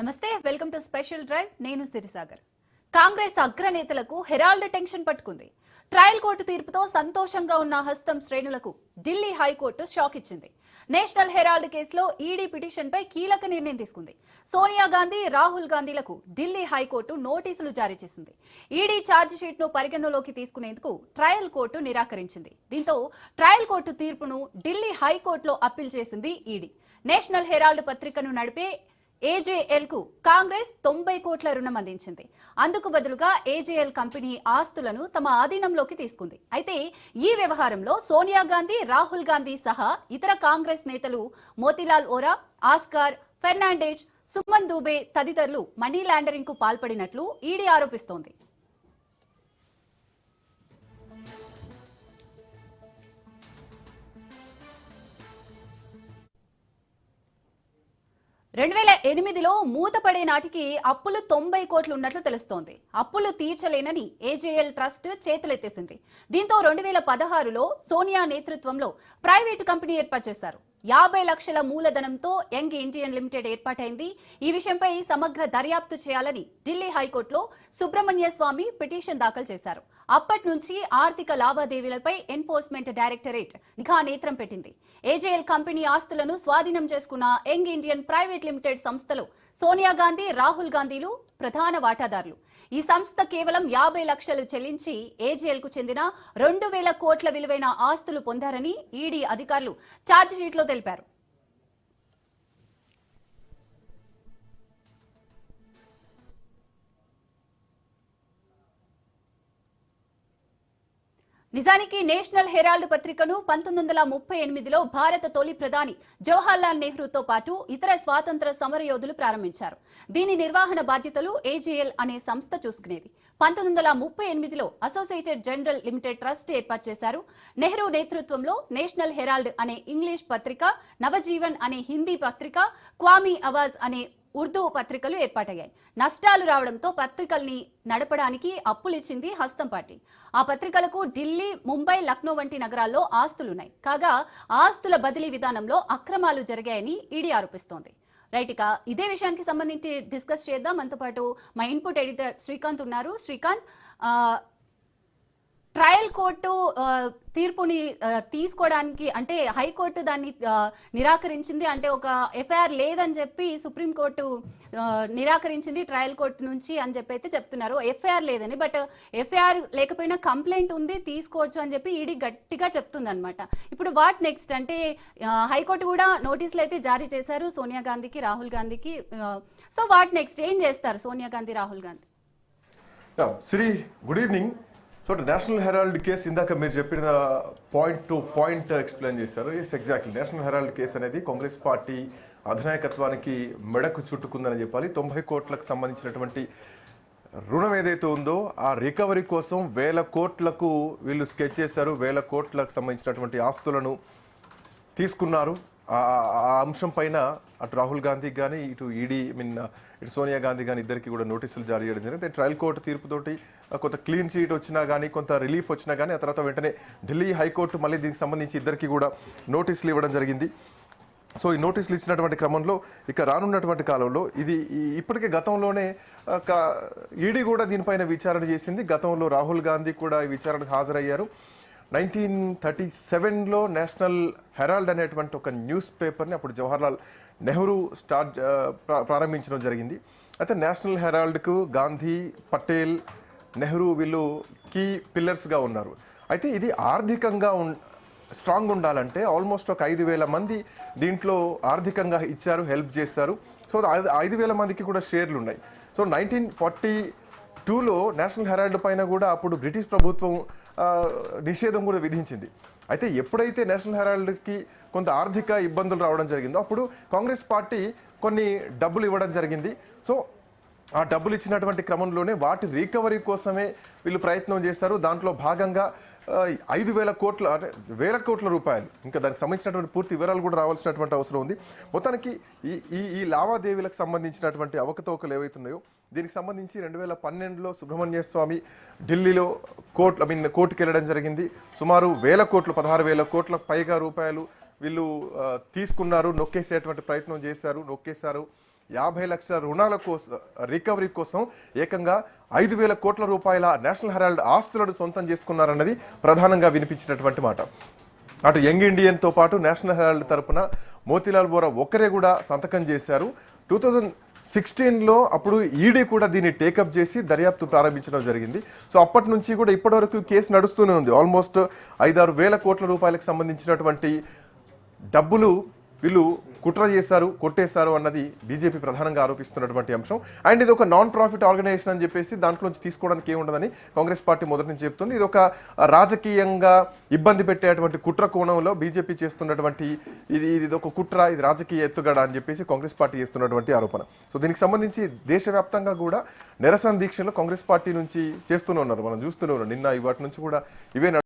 నమస్తే welcome to special drive. నేను సిరిసాగర్. కాంగ్రెస్ అగ్రనేతలకు హెరాల్డ్ టెన్షన్ పట్టుకుంది. ట్రయల్ కోర్టు తీర్పుతో సంతోషంగా ఉన్న హస్తం శ్రేణులకు ఢిల్లీ హైకోర్టు షాక్ ఇచ్చింది. నేషనల్ హెరాల్డ్ కేసులో ఈడీ పిటిషన్పై కీలక నిర్ణయం తీసుకుంది. సోనియా గాంధీ రాహుల్ గాంధీలకు ఢిల్లీ హైకోర్టు నోటీసులు జారీ చేసింది. ఈడీ ఛార్జిషీట్ను పరిగణలోకి తీసుకునేందుకు ట్రయల్ కోర్టు నిరాకరించింది. దీంతో ట్రయల్ కోర్టు తీర్పును ఢిల్లీ హైకోర్టులో అప్పీల్ చేసింది ఈడీ. నేషనల్ హెరాల్డ్ పత్రికను నడిపే ఏజేఎల్కు కాంగ్రెస్ తొంభై కోట్ల రుణం అందించింది. అందుకు బదులుగా ఏజేఎల్ కంపెనీ ఆస్తులను తమ ఆధీనంలోకి తీసుకుంది. అయితే ఈ వ్యవహారంలో సోనియా గాంధీ రాహుల్ గాంధీ సహా ఇతర కాంగ్రెస్ నేతలు మోతీలాల్ ఓరా ఆస్కార్ ఫెర్నాండేజ్ సుమన్ దూబే తదితరులు మనీ లాండరింగ్కు పాల్పడినట్లు ఈడీ ఆరోపిస్తోంది. రెండు వేల ఎనిమిదిలో మూతపడే నాటికి అప్పులు తొంభై కోట్లు ఉన్నట్లు తెలుస్తోంది. అప్పులు తీర్చలేనని ఏజేఎల్ ట్రస్ట్ చేతులెత్తేసింది. దీంతో రెండు వేల పదహారులో సోనియా నేతృత్వంలో ప్రైవేటు కంపెనీ ఏర్పాటు చేశారు. యాభై లక్షల మూలధనంతో యంగ్ ఇండియన్ లిమిటెడ్ ఏర్పాటైంది. ఈ విషయంపై సమగ్ర దర్యాప్తు చేయాలని ఢిల్లీ హైకోర్టులో సుబ్రహ్మణ్య స్వామి పిటిషన్ దాఖలు చేశారు. అప్పటి నుంచి ఆర్థిక లావాదేవీలపై ఎన్ఫోర్స్మెంట్ డైరెక్టరేట్ నిఘా నేత్రం పెట్టింది. ఏజేఎల్ కంపెనీ ఆస్తులను స్వాధీనం చేసుకున్న యంగ్ ఇండియన్ ప్రైవేట్ లిమిటెడ్ సంస్థలో సోనియా గాంధీ రాహుల్ గాంధీలు ప్రధాన వాటాదారులు. ఈ సంస్థ కేవలం యాభై లక్షలు చెల్లించి ఏజేఎల్కు చెందిన రెండు వేల కోట్ల విలువైన ఆస్తులు పొందారని ఈడీ అధికారులు ఛార్జిషీట్లో del Perú. నిజానికి నేషనల్ హెరాల్డ్ పత్రికను పంతొమ్మిది వందల ముప్పై ఎనిమిదిలో భారత తొలి ప్రధాని జవహర్లాల్ నెహ్రూతో పాటు ఇతర స్వాతంత్ర సమరయోధులు ప్రారంభించారు. దీని నిర్వహణ బాధ్యతలు ఏజేఎల్ అనే సంస్థ చూసుకునేది. పంతొమ్మిది వందల ముప్పై ఎనిమిదిలో అసోసియేటెడ్ జనరల్ లిమిటెడ్ ట్రస్ట్ ఏర్పాటు చేశారు. నెహ్రూ నేతృత్వంలో నేషనల్ హెరాల్డ్ అనే ఇంగ్లీష్ పత్రిక నవజీవన్ అనే హిందీ పత్రిక క్వామీ అవాజ్ అనే ఉర్దూ పత్రికలు ఏర్పాటయ్యాయి. నష్టాలు రావడంతో పత్రికల్ని నడపడానికి అప్పులిచ్చింది హస్తం పార్టీ. ఆ పత్రికలకు ఢిల్లీ ముంబై లక్నో వంటి నగరాల్లో ఆస్తులున్నాయి. కాగా ఆస్తుల బదిలీ విధానంలో అక్రమాలు జరిగాయని ఈడీ ఆరోపిస్తోంది. రైట్ ఇక ఇదే విషయానికి సంబంధించి డిస్కస్ చేద్దాం. మనతో పాటు మా ఇన్పుట్ ఎడిటర్ శ్రీకాంత్ ఉన్నారు. శ్రీకాంత్ ట్రయల్ కోర్టు తీర్పుని తీసుకోవడానికి అంటే హైకోర్టు దాన్ని నిరాకరించింది. అంటే ఒక ఎఫ్ఐఆర్ లేదని చెప్పి సుప్రీంకోర్టు నిరాకరించింది ట్రయల్ కోర్టు నుంచి అని చెప్పి అయితే చెప్తున్నారు ఎఫ్ఐఆర్ లేదని. బట్ ఎఫ్ఐఆర్ లేకపోయినా కంప్లైంట్ ఉంది తీసుకోవచ్చు అని చెప్పి ఈడీ గట్టిగా చెప్తుంది అనమాట ఇప్పుడు వాట్ నెక్స్ట్? అంటే హైకోర్టు కూడా నోటీసులు అయితే జారీ చేశారు సోనియా గాంధీకి రాహుల్ గాంధీకి. So what next? ఏం చేస్తారు Sonia Gandhi Rahul Gandhi? Sri good evening. So National Herald case ఇందాక మీరు చెప్పిన పాయింట్ టు పాయింట్ ఎక్స్ప్లెయిన్ చేశారు. Yes exactly National Herald case అనేది కాంగ్రెస్ పార్టీ అధినాయకత్వానికి మెడకు చుట్టుకుందని చెప్పాలి. తొంభై కోట్లకు సంబంధించినటువంటి రుణం ఏదైతే ఉందో ఆ రికవరీ కోసం వేల కోట్లకు వీళ్ళు స్కెచ్ చేశారు. వేల కోట్లకు సంబంధించినటువంటి ఆస్తులను తీసుకున్నారు. ఆ అంశం పైన అటు రాహుల్ గాంధీకి కానీ ఇటు ఈడీ మీన్ ఇటు సోనియా గాంధీ కానీ ఇద్దరికి కూడా నోటీసులు జారీ చేయడం జరిగింది. ట్రయల్ కోర్టు తీర్పుతోటి కొంత క్లీన్ చీట్ వచ్చినా కానీ కొంత రిలీఫ్ వచ్చినా కానీ ఆ తర్వాత వెంటనే ఢిల్లీ హైకోర్టు మళ్ళీ దీనికి సంబంధించి ఇద్దరికి కూడా నోటీసులు ఇవ్వడం జరిగింది. సో ఈ నోటీసులు ఇచ్చినటువంటి క్రమంలో ఇక రానున్నటువంటి కాలంలో ఇది ఇప్పటికే గతంలోనే ఒక ఈడీ కూడా దీనిపైన విచారణ చేసింది. గతంలో రాహుల్ గాంధీ కూడా ఈ విచారణకు హాజరయ్యారు. నైన్టీన్ థర్టీ సెవెన్లో నేషనల్ హెరాల్డ్ అనేటువంటి ఒక న్యూస్ పేపర్ని అప్పుడు జవహర్లాల్ నెహ్రూ స్టార్ట్ ప్రారంభించడం జరిగింది. అయితే నేషనల్ హెరాల్డ్కు గాంధీ పటేల్ నెహ్రూ వీళ్ళు కీ పిల్లర్స్గా ఉన్నారు. అయితే ఇది ఆర్థికంగా ఉన్ స్ట్రాంగ్ ఉండాలంటే ఆల్మోస్ట్ ఒక ఐదు వేల మంది దీంట్లో ఆర్థికంగా ఇచ్చారు హెల్ప్ చేస్తారు సో ఐదు వేల మందికి కూడా షేర్లు ఉన్నాయి. సో నైన్టీన్ ఫార్టీ టూలో నేషనల్ హెరాల్డ్ పైన కూడా అప్పుడు బ్రిటిష్ ప్రభుత్వం నిషేధం కూడా విధించింది. అయితే ఎప్పుడైతే నేషనల్ హెరాల్డ్కి కొంత ఆర్థిక ఇబ్బందులు రావడం జరిగిందో అప్పుడు కాంగ్రెస్ పార్టీ కొన్ని డబ్బులు ఇవ్వడం జరిగింది. సో ఆ డబ్బులు ఇచ్చినటువంటి క్రమంలోనే వాటి రికవరీ కోసమే వీళ్ళు ప్రయత్నం చేస్తారు. దాంట్లో భాగంగా ఐదు వేల కోట్ల అంటే వేల కోట్ల రూపాయలు. ఇంకా దానికి సంబంధించినటువంటి పూర్తి వివరాలు కూడా రావాల్సినటువంటి అవసరం ఉంది. మొత్తానికి ఈ ఈ ఈ లావాదేవీలకు సంబంధించినటువంటి అవకతవకలు ఏవైతున్నాయో దీనికి సంబంధించి రెండు వేల పన్నెండులో సుబ్రహ్మణ్య స్వామి ఢిల్లీలో కోర్టు ఐ మీన్ కోర్టుకు వెళ్ళడం జరిగింది. సుమారు వేల కోట్లు పదహారు వేల కోట్ల పైగా రూపాయలు వీళ్ళు తీసుకున్నారు. నొక్కేసేటువంటి ప్రయత్నం చేశారు నొక్కేశారు. యాభై లక్షల రుణాల కోసం రికవరీ కోసం ఏకంగా ఐదు వేల కోట్ల రూపాయల నేషనల్ హెరాల్డ్ ఆస్తులను సొంతం చేసుకున్నారన్నది ప్రధానంగా వినిపించినటువంటి మాట. అటు యంగ్ ఇండియన్తో పాటు నేషనల్ హెరాల్డ్ తరపున మోతిలాల్ బోరా ఒక్కరే కూడా సంతకం చేశారు. టూ థౌజండ్ సిక్స్టీన్లో అప్పుడు ఈడీ కూడా దీన్ని టేకప్ చేసి దర్యాప్తు ప్రారంభించడం జరిగింది. సో అప్పటి నుంచి కూడా ఇప్పటివరకు కేసు నడుస్తూనే ఉంది. ఆల్మోస్ట్ ఐదారు వేల కోట్ల రూపాయలకు సంబంధించినటువంటి డబ్బులు వీళ్ళు కుట్ర చేశారు కొట్టేశారు అన్నది బీజేపీ ప్రధానంగా ఆరోపిస్తున్నటువంటి అంశం. అండ్ ఇది ఒక నాన్ ప్రాఫిట్ ఆర్గనైజేషన్ అని చెప్పేసి దాంట్లోంచి తీసుకోవడానికి ఏముండదని కాంగ్రెస్ పార్టీ మొదటి నుంచి చెప్తుంది. ఇది ఒక రాజకీయంగా ఇబ్బంది పెట్టేటువంటి కుట్ర కోణంలో బీజేపీ చేస్తున్నటువంటి ఇది ఇది ఒక కుట్ర ఇది రాజకీయ ఎత్తుగడ అని చెప్పేసి కాంగ్రెస్ పార్టీ చేస్తున్నటువంటి ఆరోపణ. సో దీనికి సంబంధించి దేశవ్యాప్తంగా కూడా నిరసన దీక్షలు కాంగ్రెస్ పార్టీ నుంచి చేస్తూనే ఉన్నారు. మనం చూస్తూనే ఉన్నాం. నిన్న ఇవాటి నుంచి కూడా ఇవే